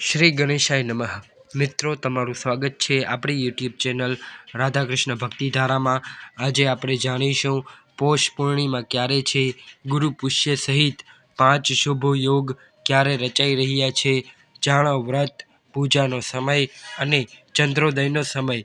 શ્રી ગણેશાય નમઃ. મિત્રો, તમારું સ્વાગત છે આપણી યુટ્યુબ ચેનલ રાધાકૃષ્ણ ભક્તિધારામાં. આજે આપણે જાણીશું પોષ પૂર્ણિમા ક્યારે છે, ગુરુ પુષ્ય સહિત પાંચ શુભ યોગ ક્યારે રચાઈ રહ્યા છે, જાણો વ્રત, પૂજાનો સમય અને ચંદ્રોદયનો સમય.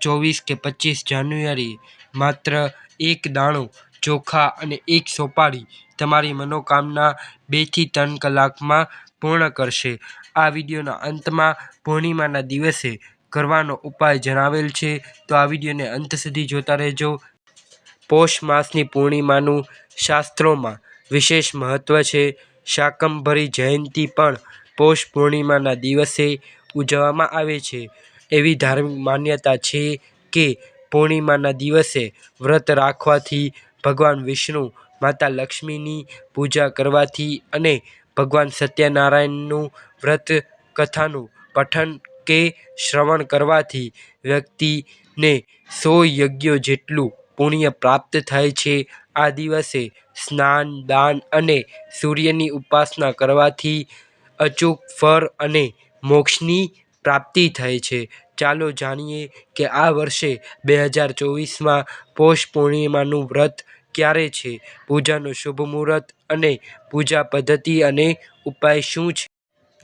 ચોવીસ કે પચીસ જાન્યુઆરી માત્ર એક દાણો ચોખા અને એક સોપારી તમારી મનોકામના બેથી ત્રણ કલાકમાં પૂર્ણ કરશે. આ વિડીયોના અંતમાં પૂર્ણિમાના દિવસે કરવાનો ઉપાય જણાવેલ છે. તો આ વિડીયોને અંત સુધી જોતા રહેજો. પૌષ માસની પૂર્ણિમાનું શાસ્ત્રોમાં વિશેષ મહત્ત્વ છે. શાકંભરી જયંતી પણ પૌષ પૂર્ણિમાના દિવસે ઉજવવામાં આવે છે. એવી ધાર્મિક માન્યતા છે કે પૂર્ણિમાના દિવસે વ્રત રાખવાથી ભગવાન વિષ્ણુ, માતા લક્ષ્મીની પૂજા કરવાથી અને ભગવાન સત્યનારાયણનું વ્રત કથાનું પઠન કે શ્રવણ કરવાથી વ્યક્તિને સો યજ્ઞો જેટલું પુણ્ય પ્રાપ્ત થાય છે. આ દિવસે સ્નાન, દાન અને સૂર્યની ઉપાસના કરવાથી અચૂક ફળ અને મોક્ષની પ્રાપ્તિ થાય છે. ચાલો જાણીએ કે આ વર્ષે બે હજાર ચોવીસમાં પૌષ પૂર્ણિમાનું વ્રત ક્યારે છે? પૂજાનું શુભ મુહૂર્ત અને પૂજા પદ્ધતિ અને ઉપાય શું છે?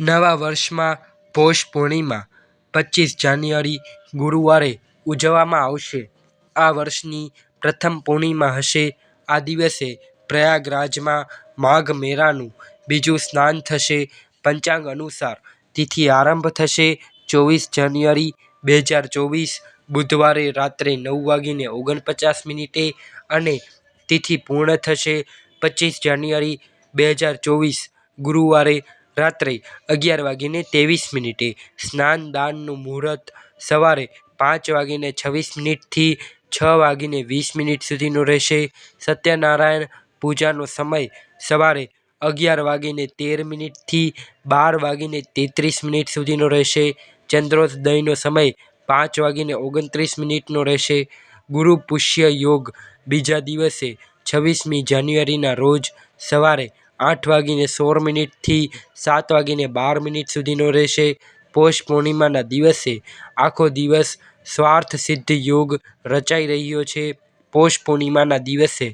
નવા વર્ષમાં પૌષ પૂર્ણિમા પચીસ જાન્યુઆરી ગુરુવારે ઉજવવામાં આવશે. આ વર્ષની પ્રથમ પૂર્ણિમા હશે. આ દિવસે પ્રયાગરાજમાં માઘ મેળાનું બીજું સ્નાન થશે. પંચાંગ અનુસાર તિથિ આરંભ થશે. ચોવીસ જાન્યુઆરી બે હજાર ચોવીસ બુધવારે રાત્રે નવ વાગીને ઓગણપચાસ મિનિટે અને તિથિ પૂર્ણ થશે પચીસ જાન્યુઆરી બે હજાર ચોવીસ ગુરુવારે રાત્રે અગિયાર વાગીને ત્રેવીસ મિનિટે સ્નાન દાનનું મુહૂર્ત, સવારે પાંચ વાગીને છવ્વીસ મિનિટથી છ વાગીને વીસ મિનિટ સુધીનો રહેશે. સત્યનારાયણ પૂજાનો સમય સવારે અગિયાર વાગીને તેર મિનિટથી બાર વાગીને તેત્રીસ મિનિટ સુધીનો રહેશે. ચંદ્રોદયનો સમય પાંચ વાગીને ઓગણત્રીસ મિનિટનો રહેશે. ગુરુ પુષ્ય યોગ બીજા દિવસે છવ્વીસમી જાન્યુઆરીના રોજ સવારે આઠ વાગીને સોળ મિનિટથી સાત વાગીને બાર મિનિટ સુધીનો રહેશે. પોષ પૂર્ણિમાના દિવસે આખો દિવસ સ્વાર્થ સિદ્ધ યોગ રચાઈ રહ્યો છે. પોષ પૂર્ણિમાના દિવસે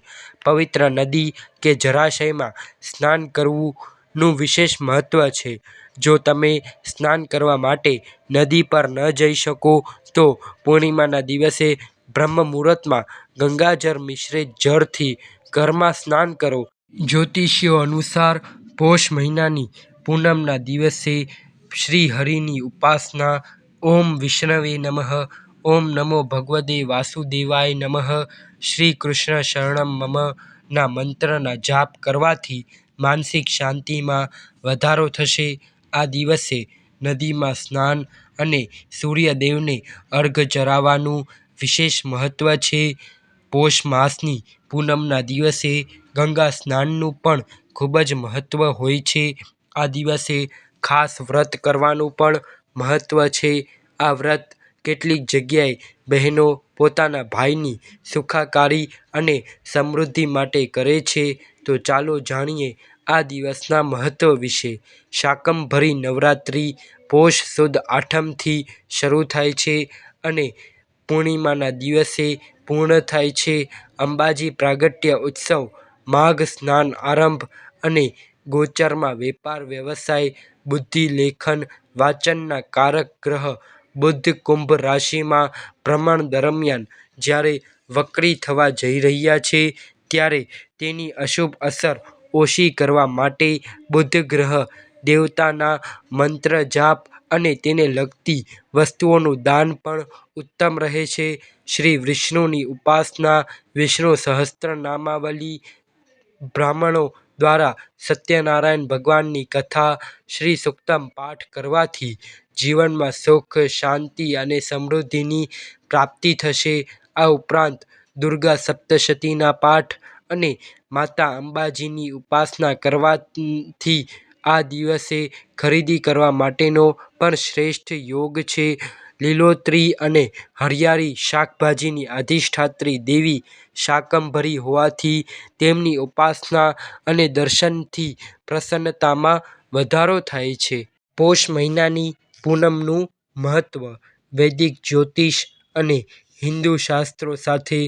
પવિત્ર નદી કે જળાશયમાં સ્નાન કરવુંનું વિશેષ મહત્ત્વ છે. જો તમે સ્નાન કરવા માટે નદી પર ન જઈ શકો, તો પૂર્ણિમાના દિવસે બ્રહ્મ મુહૂર્તમાં ગંગાજળ મિશ્રિત જળથી ઘરમાં સ્નાન કરો. જ્યોતિષીઓ અનુસાર પોષ મહિનાની પૂનમના દિવસે શ્રી હરિની ઉપાસના ઓમ વિષ્ણવે નમઃ, ઓમ નમો ભગવદે વાસુદેવાય નમઃ, શ્રી કૃષ્ણ શરણમ મમ ના મંત્રના જાપ કરવાથી માનસિક શાંતિમાં વધારો થશે. આ દિવસે નદીમાં સ્નાન અને સૂર્યદેવને અર્ઘ ચડાવવાનું વિશેષ મહત્ત્વ છે. પૌષ માસની પૂનમના દિવસે ગંગા સ્નાનનું પણ ખૂબ જ મહત્ત્વ હોય છે. આ દિવસે ખાસ વ્રત કરવાનું પણ મહત્ત્વ છે. આ વ્રત કેટલીક જગ્યાએ બહેનો પોતાના ભાઈની સુખાકારી અને સમૃદ્ધિ માટે કરે છે. તો ચાલો જાણીએ આ દિવસના મહત્વ વિશે શાકંભરી નવરાત્રિ પોષ સુદ આઠમથી શરૂ થાય છે અને પૂર્ણિમાના દિવસે પૂર્ણ થાય છે. અંબાજી પ્રાગટ્ય ઉત્સવ, માઘ સ્નાન આરંભ અને ગોચરમાં વેપાર, વ્યવસાય, બુદ્ધિ લેખન, વાંચનના કારક ગ્રહ, બુદ્ધ કુંભ રાશિમાં ભ્રમણ દરમિયાન જ્યારે વક્રી થવા જઈ રહ્યા છે, ત્યારે તેની અશુભ અસર ઓછી કરવા માટે બુધ ગ્રહ, દેવતાના મંત્ર જાપ અને તેને લગતી વસ્તુઓનું દાન પણ ઉત્તમ રહે છે. શ્રી વિષ્ણુની ઉપાસના વિષ્ણુ સહસ્ત્રનામાવલી બ્રાહ્મણો દ્વારા સત્યનારાયણ ભગવાનની કથા શ્રી સુક્તમ પાઠ કરવાથી જીવનમાં સુખ, શાંતિ અને સમૃદ્ધિની પ્રાપ્તિ થશે. આ ઉપરાંત દુર્ગા સપ્તશતીના પાઠ અને માતા અંબાજીની ઉપાસના કરવાથી આ દિવસે ખરીદી કરવા માટેનો પણ શ્રેષ્ઠ યોગ છે. લીલોતરી અને હરિયાળી શાકભાજીની અધિષ્ઠાત્રી દેવી શાકંભરી હોવાથી તેમની ઉપાસના અને દર્શનથી પ્રસન્નતામાં વધારો થાય છે. પોષ મહિનાની પૂનમનું મહત્ત્વ વૈદિક જ્યોતિષ અને હિન્દુ શાસ્ત્રો સાથે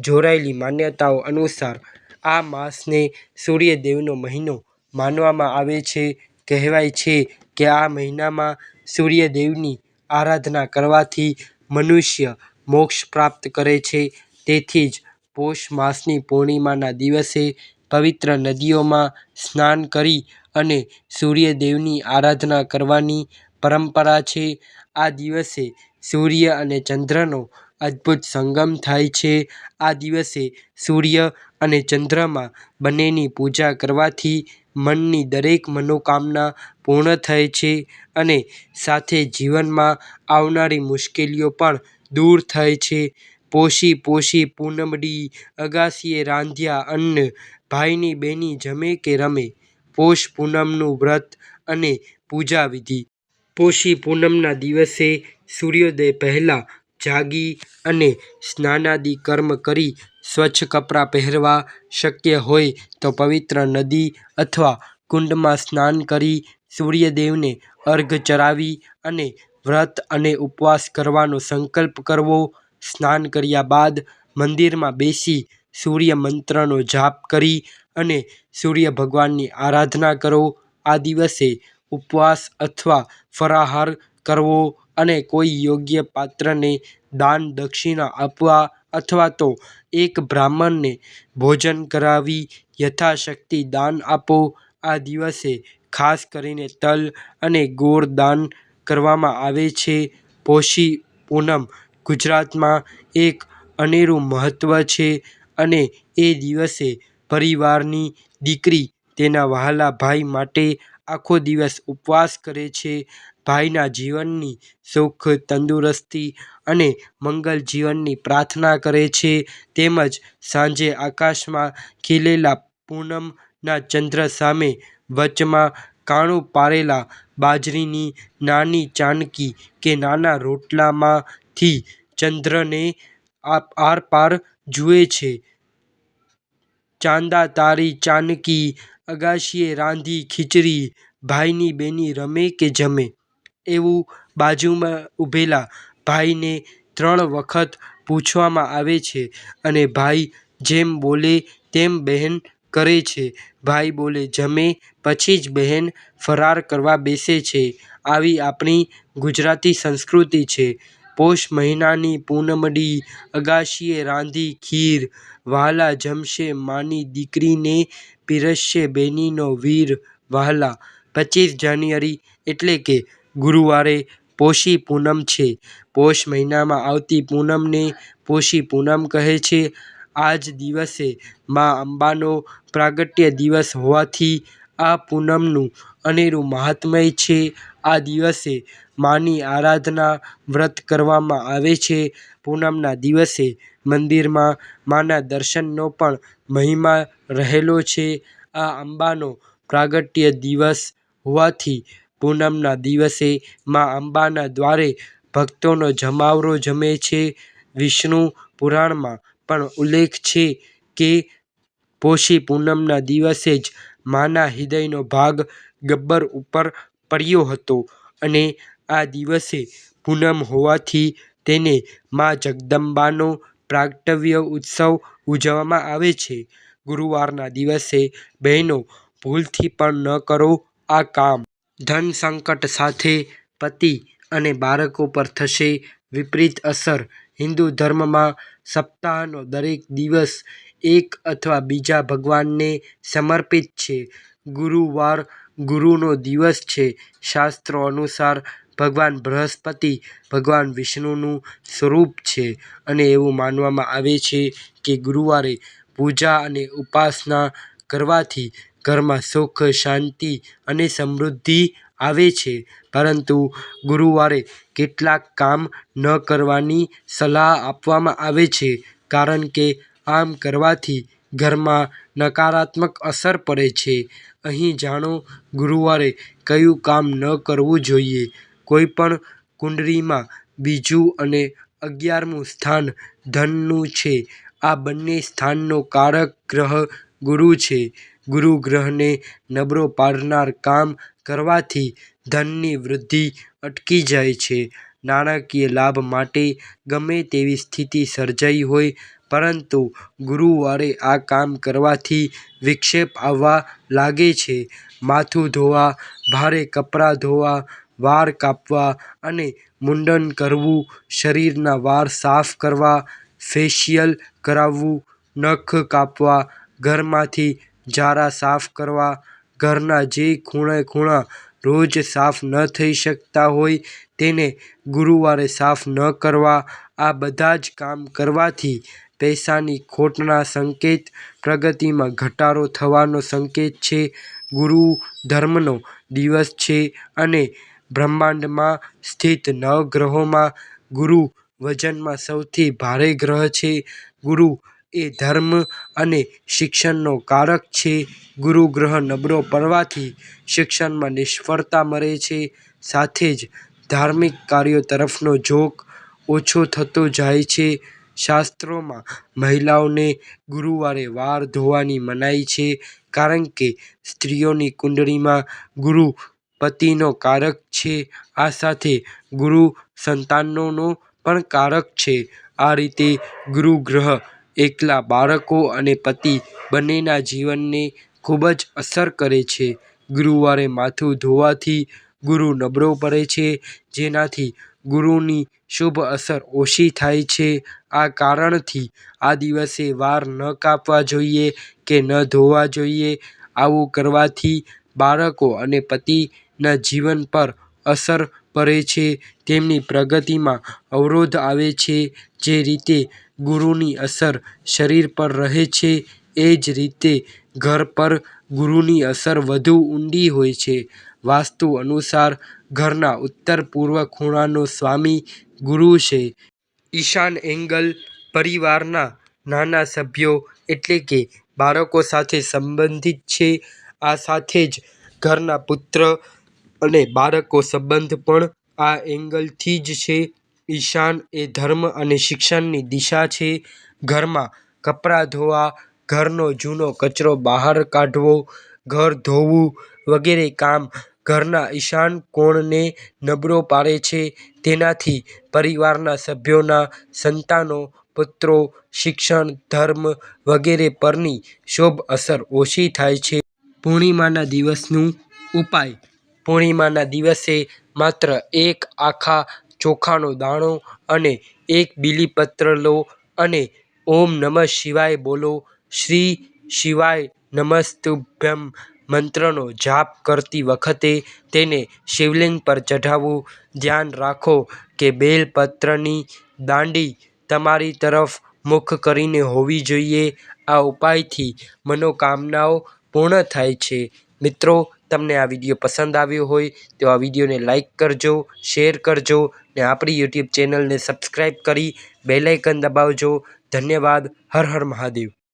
જોડાયેલી માન્યતાઓ અનુસાર આ માસને સૂર્યદેવનો મહિનો માનવામાં આવે છે. કહેવાય છે કે આ મહિનામાં સૂર્યદેવની આરાધના કરવાથી મનુષ્ય મોક્ષ પ્રાપ્ત કરે છે. તેથી જ પોષ માસની પૂર્ણિમાના દિવસે પવિત્ર નદીઓમાં સ્નાન કરી અને સૂર્યદેવની આરાધના કરવાની પરંપરા છે. આ દિવસે સૂર્ય અને ચંદ્રનો અદભુત સંગમ થાય છે. આ દિવસે સૂર્ય અને ચંદ્રમાં બંનેની પૂજા કરવાથી મનની દરેક મનોકામના પૂર્ણ થાય છે અને સાથે જીવનમાં આવનારી મુશ્કેલીઓ પણ દૂર થાય છે. પોષી પોષી પૂનમડી અગાશીએ રાંધ્યા અન્ન, ભાઈની બેની જમે કે રમે, પોષ પૂનમનું વ્રત અને પૂજા વિધિ. પોષી પૂનમના દિવસે સૂર્યોદય પહેલા જાગી અને સ્નાનાદિ કર્મ કરી સ્વચ્છ કપડાં પહેરવા શક્ય હોય તો પવિત્ર નદી અથવા કુંડમાં સ્નાન કરી સૂર્યદેવને અર્ઘ ચડાવી અને વ્રત અને ઉપવાસ કરવાનો સંકલ્પ કરવો. સ્નાન કર્યા બાદ મંદિરમાં બેસી સૂર્ય મંત્રનો જાપ કરી અને સૂર્ય ભગવાનની આરાધના કરો. આ દિવસે ઉપવાસ અથવા ફરાહાર કરવો અને કોઈ યોગ્ય પાત્રને દાન દક્ષિણા આપવા અથવા તો એક બ્રાહ્મણને ભોજન કરાવી યથાશક્તિ દાન આપો, આ દિવસે ખાસ કરીને તલ અને ગોળ દાન કરવામાં આવે છે. પોષી પૂનમ ગુજરાતમાં એક અનેરું મહત્ત્વ છે અને એ દિવસે પરિવારની દીકરી તેના વહાલા ભાઈ માટે આખો દિવસ ઉપવાસ કરે છે. ભાઈના જીવનની સુખ, તંદુરસ્તી અને મંગલ જીવનની પ્રાર્થના કરે છે. તેમજ સાંજે આકાશમાં ખીલેલા પૂનમના ચંદ્ર સામે વચમાં કાણું પારેલા બાજરીની નાની ચાનકી કે નાના રોટલામાંથી ચંદ્રને આરપાર જુએ છે. ચાંદા તારી ચાનકી, અગાશીએ રાંધી ખીચડી, ભાઈની બેની રમે કે જમે? એવું બાજુમાં ઊભેલા ભાઈને ત્રણ વખત પૂછવામાં આવે છે અને ભાઈ જેમ બોલે તેમ બહેન કરે છે. ભાઈ બોલે, જમે પછી જ બહેન ફરાર કરવા બેસે છે. આવી આપણી ગુજરાતી સંસ્કૃતિ છે. પોષ મહિનાની પૂનમડી, અગાશીએ રાંધી ખીર. વહાલા જમશે માની દીકરીને પીરસશે બેનીનો વીર વહાલા. પચીસ જાન્યુઆરી એટલે કે ગુરુવારે પોષી પૂનમ છે. પોષ મહિનામાં આવતી પૂનમને પોષી પૂનમ કહે છે. આ જ દિવસે મા અંબાનો પ્રાગટ્ય દિવસ હોવાથી આ પૂનમનું અનેરું મહાત્મય છે. આ દિવસે માની આરાધના વ્રત કરવામાં આવે છે. પૂનમના દિવસે મંદિરમાં માના દર્શનનો પણ મહિમા રહેલો છે. આ અંબાનો પ્રાગટ્ય દિવસ હોવાથી પૂનમના દિવસે મા અંબાના દ્વારે ભક્તોનો જમાવડો જમે છે વિષ્ણુ પુરાણમાં પણ ઉલ્લેખ છે કે પોષી પૂનમના દિવસે જ માના હૃદયનો ભાગ ગબ્બર ઉપર પડ્યો હતો અને આ દિવસે પૂનમ હોવાથી તેને મા જગદંબાનો પ્રાગટવ્ય ઉત્સવ ઉજવવામાં આવે છે. ગુરુવારના દિવસે બહેનો ભૂલથી પણ ન કરો આ કામ. ધન સંકટ સાથે પતિ અને બાળકો પર થશે વિપરીત અસર. હિન્દુ ધર્મમાં સપ્તાહનો દરેક દિવસ એક અથવા બીજા ભગવાનને સમર્પિત છે. ગુરુવાર ગુરુનો દિવસ છે. શાસ્ત્રો અનુસાર ભગવાન બૃહસ્પતિ, ભગવાન વિષ્ણુનું સ્વરૂપ છે અને એવું માનવામાં આવે છે કે ગુરુવારે પૂજા અને ઉપાસના કરવાથી ઘરમાં સુખ, શાંતિ અને સમૃદ્ધિ આવે છે. પરંતુ ગુરુવારે કેટલાક કામ ન કરવાની સલાહ આપવામાં આવે છે, કારણ કે આમ કરવાથી ઘરમાં નકારાત્મક અસર પડે છે. અહીં જાણો, ગુરુવારે કયું કામ ન કરવું જોઈએ. કોઈપણ કુંડળીમાં બીજું અને અગિયારમું સ્થાન ધનનું છે. આ બંને સ્થાનનો કારક ગ્રહ ગુરુ છે. ગુરુ ગ્રહને નબળો પાડનાર કામ કરવાથી ધનની વૃદ્ધિ અટકી જાય છે. નાણાકીય લાભ માટે ગમે તેવી સ્થિતિ સર્જાઈ હોય, પરંતુ ગુરુવારે આ કામ કરવાથી વિક્ષેપ આવવા લાગે છે. માથું ધોવા, ભારે કપડાં ધોવા, વાળ કાપવા અને મુંડન કરવું, શરીરના વાળ સાફ કરવા, ફેશિયલ કરાવવું, નખ કાપવા, ઘરમાંથી ઝારા સાફ કરવા, ઘરના જે ખૂણે ખૂણા રોજ સાફ ન થઈ શકતા હોય તેને ગુરુવારે સાફ ન કરવા, આ બધા જ કામ કરવાથી પૈસાની ખોટના સંકેત, પ્રગતિમાં ઘટાડો થવાનો સંકેત છે. ગુરુ ધર્મનો દિવસ છે અને બ્રહ્માંડમાં સ્થિત નવ ગ્રહોમાં ગુરુ વજનમાં સૌથી ભારે ગ્રહ છે. ગુરુ એ ધર્મ અને શિક્ષણનો કારક છે. ગુરુ ગ્રહ નબળો પડવાથી શિક્ષણમાં નિષ્ફળતા મળે છે. સાથે જ ધાર્મિક કાર્યો તરફનો ઝોક ઓછો થતો જાય છે. શાસ્ત્રોમાં મહિલાઓને ગુરુવારે વાળ ધોવાની મનાઈ છે, કારણ કે સ્ત્રીઓની કુંડળીમાં ગુરુ પતિનો કારક છે. આ સાથે ગુરુ સંતાનોનો પણ કારક છે. આ રીતે ગુરુ ગ્રહ એકલા બાળકો અને પતિ બંનેના જીવનને ખૂબ જ અસર કરે છે. ગુરુવારે માથું ધોવાથી ગુરુ નબળો પડે છે, જેનાથી ગુરુની શુભ અસર ઓછી થાય છે. આ કારણથી આ દિવસે વાળ ન કાપવા જોઈએ કે ન ધોવા જોઈએ. આવું કરવાથી બાળકો અને પતિના જીવન પર અસર પડે છે. તેમની પ્રગતિમાં અવરોધ આવે છે, જે રીતે ગુરુની અસર શરીર પર રહે છે, એ જ રીતે ઘર પર ગુરુની અસર વધુ ઊંડી હોય છે. વાસ્તુ અનુસાર, ઘરના ઉત્તર પૂર્વ ખૂણાનો સ્વામી ગુરુ છે. ઈશાન એંગલ પરિવારના નાના સભ્યો એટલે કે બાળકો સાથે સંબંધિત છે. આ સાથે જ ઘરના પુત્ર અને બાળકો સંબંધ પણ આ એંગલથી જ છે. ઈશાન એ ધર્મ અને શિક્ષણની દિશા છે. ઘરમાં કપડાં ધોવા, ઘરનો જૂનો કચરો બહાર કાઢવો, ઘર ધોવું વગેરે કામ ઘરના ઈશાન કોણને નબળો પાડે છે. તેનાથી પરિવારના સભ્યોના સંતાનો, પુત્રો, શિક્ષણ, ધર્મ વગેરે પરની શુભ અસર ઓછી થાય છે. પૂર્ણિમાના દિવસનું ઉપાય. પૂર્ણિમાના દિવસે માત્ર એક આખા ચોખાનો દાણો અને એક બીલીપત્ર લો અને ઓમ નમઃ શિવાય બોલો. શ્રી શિવાય નમસ્તુભ્યમ મંત્રનો જાપ કરતી વખતે તેને શિવલિંગ પર ચઢાવવું. ધ્યાન રાખો કે બેલપત્રની દાંડી તમારી તરફ મુખ કરીને હોવી જોઈએ. આ ઉપાયથી મનોકામનાઓ પૂર્ણ થાય છે. મિત્રો, તમને આ વીડિયો પસંદ આવ્યો હોય તો આ વિડીયોને લાઈક કરજો, શેર કરજો ને આપણી યુટ્યુબ ચેનલને સબસ્ક્રાઈબ કરી બેલ દબાવજો. ધન્યવાદ. હર હર મહાદેવ.